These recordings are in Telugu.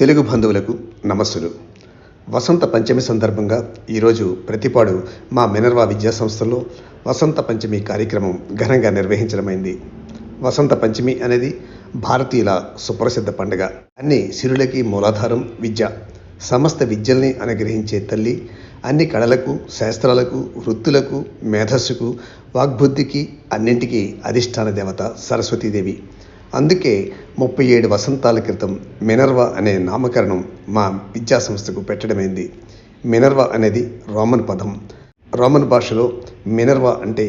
తెలుగు బంధువులకు నమస్సులు. వసంత పంచమి సందర్భంగా ఈరోజు ప్రతిపాడు మా మినర్వా విద్యా సంస్థలో వసంత పంచమి కార్యక్రమం ఘనంగా నిర్వహించడమైంది. వసంత పంచమి అనేది భారతీయుల సుప్రసిద్ధ పండుగ. అన్ని సిరులకి మూలాధారం విద్య. సమస్త విద్యల్ని అనుగ్రహించే తల్లి అన్ని కళలకు శాస్త్రాలకు వృత్తులకు మేధస్సుకు వాగ్బుద్ధికి అన్నింటికీ అధిష్టాన దేవత సరస్వతీదేవి. అందుకే ముప్పై ఏడు వసంతాల క్రితం మినర్వా అనే నామకరణం మా విద్యా సంస్థకు పెట్టడమైంది. మినర్వా అనేది రోమన్ పదం. రోమన్ భాషలో మినర్వా అంటే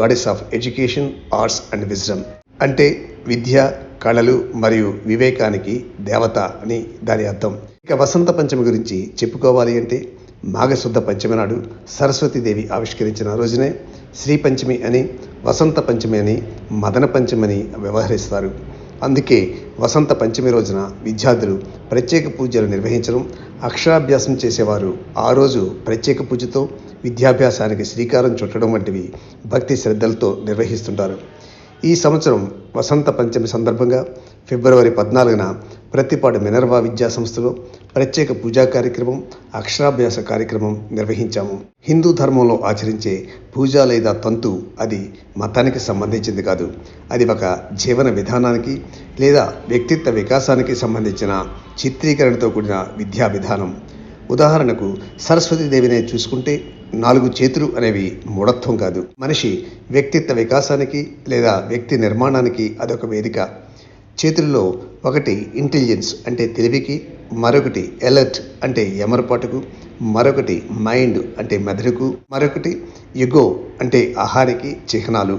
goddess of education arts and wisdom అంటే విద్య కళలు మరియు వివేకానికి దేవత అని దాని అర్థం. ఇక వసంత పంచమి గురించి చెప్పుకోవాలి అంటే మాఘశుద్ధ పంచమి నాడు సరస్వతీదేవి ఆవిష్కరించిన రోజునే శ్రీ పంచమి అని వసంత పంచమి అని మదన పంచమి అని వ్యవహరిస్తారు. అందుకే వసంత పంచమి రోజున విద్యార్థులు ప్రత్యేక పూజలు నిర్వహించడం అక్షరాభ్యాసం చేసేవారు ఆ రోజు ప్రత్యేక పూజతో విద్యాభ్యాసానికి శ్రీకారం చుట్టడం వంటివి భక్తి శ్రద్ధలతో నిర్వహిస్తుంటారు. ఈ సంవత్సరం వసంత పంచమి సందర్భంగా ఫిబ్రవరి పద్నాలుగున ప్రతిపాడు మినర్వా విద్యా సంస్థలో ప్రత్యేక పూజా కార్యక్రమం అక్షరాభ్యాస కార్యక్రమం నిర్వహించాము. హిందూ ధర్మంలో ఆచరించే పూజ లేదా తంతు అది మతానికి సంబంధించింది కాదు. అది ఒక జీవన విధానానికి లేదా వ్యక్తిత్వ వికాసానికి సంబంధించిన చిత్రీకరణతో కూడిన విద్యా విధానం. ఉదాహరణకు సరస్వతీదేవినే చూసుకుంటే నాలుగు చేతులు అనేవి మూఢత్వం కాదు. మనిషి వ్యక్తిత్వ వికాసానికి లేదా వ్యక్తి నిర్మాణానికి అదొక వేదిక. చేతుల్లో ఒకటి ఇంటెలిజెన్స్ అంటే తెలివికి మరొకటి ఎలర్ట్ అంటే ఎమరపాటుకు మరొకటి మైండ్ అంటే మెదడుకు మరొకటి యుగో అంటే ఆహారికి చిహ్నాలు.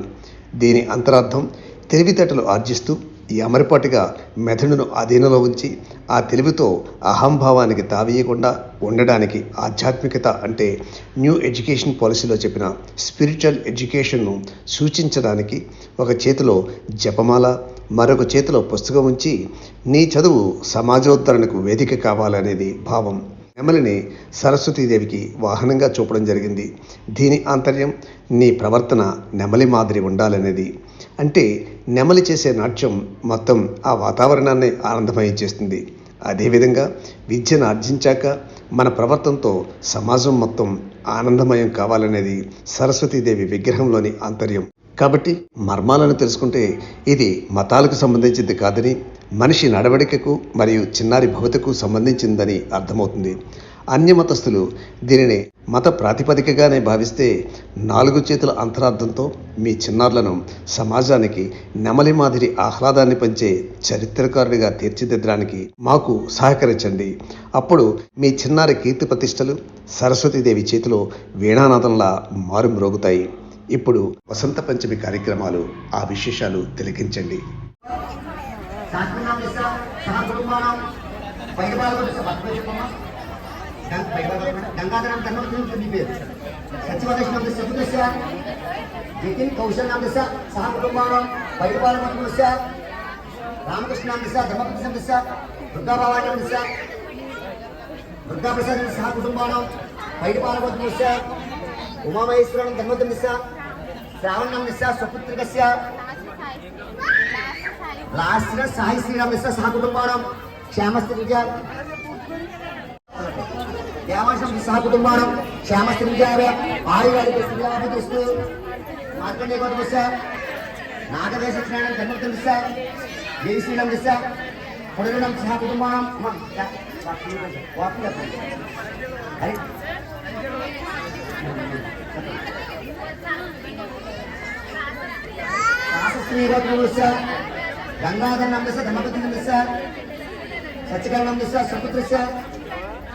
దీని అంతరార్థం తెలివితేటలు ఆర్జిస్తూ ఈ అమరపాటిగా మెదడును అధీనంలో ఉంచి ఆ తెలివితో అహంభావానికి తావీయకుండా ఉండడానికి ఆధ్యాత్మికత అంటే న్యూ ఎడ్యుకేషన్ పాలసీలో చెప్పిన స్పిరిచువల్ ఎడ్యుకేషన్ను సూచించడానికి ఒక చేతిలో జపమాల మరొక చేతిలో పుస్తకం ఉంచి నీ చదువు సమాజోద్ధరణకు వేదిక కావాలనేది భావం. నెమలిని సరస్వతీదేవికి వాహనంగా చూపడం జరిగింది. దీని ఆంతర్యం నీ ప్రవర్తన నెమలి మాదిరి ఉండాలనేది. అంటే నెమలి చేసే నాట్యం మొత్తం ఆ వాతావరణాన్ని ఆనందమయం చేస్తుంది అదేవిధంగా విద్యను ఆర్జించాక మన ప్రవర్తనతో సమాజం మొత్తం ఆనందమయం కావాలనేది సరస్వతీదేవి విగ్రహంలోని ఆంతర్యం. కాబట్టి మర్మాలను తెలుసుకుంటే ఇది మతాలకు సంబంధించింది కాదని మనిషి నడవడికకు మరియు చిన్నారి భవతకు సంబంధించిందని అర్థమవుతుంది. అన్యమతస్థులు దీనిని మత ప్రాతిపదికగానే భావిస్తే నాలుగు చేతుల అంతరార్థంతో మీ చిన్నారులను సమాజానికి నెమలి మాదిరి ఆహ్లాదాన్ని పంచే చరిత్రకారుడిగా తీర్చిదిద్దడానికి మాకు సహకరించండి. అప్పుడు మీ చిన్నారి కీర్తి ప్రతిష్టలు సరస్వతీదేవి చేతిలో వీణానాథంలా మారుమ్రోగుతాయి ఇప్పుడు వసంత పంచమి కార్యక్రమాలు ఆ విశేషాలు తిలకించండి. శాస్త్రనామ దశ సహ కుటుంబానం. గంగాధరం ధర్మవతం పేరు. సత్యవదశనం దశ చతుర్దశ నితిన్ కౌశల్ నామ దశ సహ కుటుంబానం పైదపాల దశ రామకృష్ణ నామ దశ ధర్మపతి దశ దుర్గాభవాని నామ దశ దుర్గాప్రసాద్ సహ కుటుంబానం పైదపాల దశ ఉమామహేశ్వరం ధర్మవతం దశ శ్రావణ నామ దశ స్వపుత్రికస్య రాష్ట్ర సాయి శ్రీరామ మిశ్ర సహ కుటుంబానం క్షేమస్థితిగా దేవాంశం సహ కుటుంబానం క్షేమస్థితిగా ఆయుర్వేదిస్తూ మార్కండే గౌతమ మిశ్ర నాగదేశ స్నానం ధర్మతం మిశ్ర జై శ్రీరామ్ మిశ్ర పునరుణం సహ కుటుంబానం హరి. శాస్త్రీ గౌతమ మిశ్ర గంగాధర ధర్మపతి సత్యకాల నమ్మస్య సుపుత్రస్య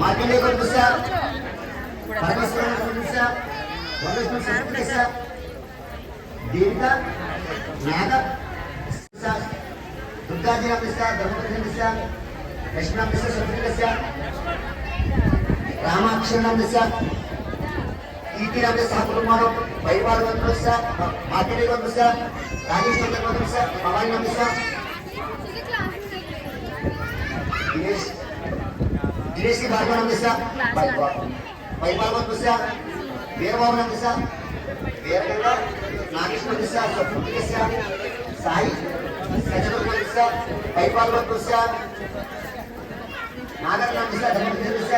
మార్కెట్ పంపిస్తా పరమేశ్వరం పంపిస్తా వరలక్ష్మి సంస్కృతిస్తా దేవిక నాగ దుర్గాజీ పంపిస్తా ధర్మపతి పంపిస్తా లక్ష్మీ పంపిస్తా సంస్కృతిస్తా రామాక్షరం పంపిస్తా ఈటీ పంపిస్తా పంపిస్తా భవాని పంపిస్తా दिनेश की भार्गव नाम दस्य परिवार नाम दस्य वीरबाबू नाम दस्य वीरगंगा नागेश नाम दस्य सपुत्र दस्य साई सजन नाम दस्य परिवार नाम दस्य नागर नाम दस्य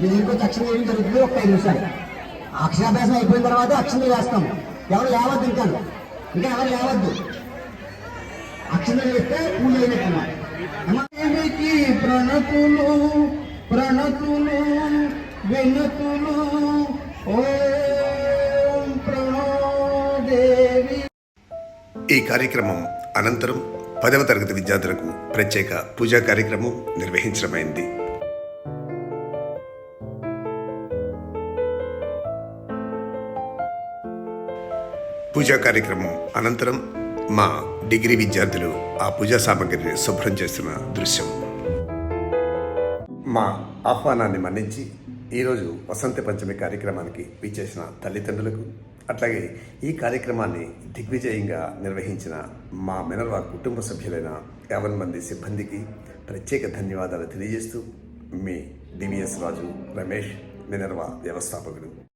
మీ ఇంకో తక్షణ ఏం జరుగుతుంది ఒక ఐదు నిమిషాలు. అక్షరాభ్యాసం అయిపోయిన తర్వాత అక్షరం వేస్తాం ఎవరు లేవద్దు ఇంకా ఇంకా ఎవరు లేవద్దు. అక్షరం వేస్తే పూజ ప్రణతులు ప్రణతులు వినతులు. ఓం ప్రణోదేవి. ఈ కార్యక్రమం అనంతరం పదవ తరగతి విద్యార్థులకు ప్రత్యేక పూజా కార్యక్రమం నిర్వహించడమైంది. పూజా కార్యక్రమం అనంతరం మా డిగ్రీ విద్యార్థులు ఆ పూజా సామాగ్రిని శుభ్రం చేస్తున్న దృశ్యం. మా ఆహ్వానాన్ని మన్నించి ఈరోజు వసంత పంచమి కార్యక్రమానికి విచ్చేసిన తల్లిదండ్రులకు అట్లాగే ఈ కార్యక్రమాన్ని దిగ్విజయంగా నిర్వహించిన మా మినర్వా కుటుంబ సభ్యులైన యావన్ మంది సిబ్బందికి ప్రత్యేక ధన్యవాదాలు తెలియజేస్తూ మీ డివిఎస్ రాజు రమేష్ మినర్వా వ్యవస్థాపకుడు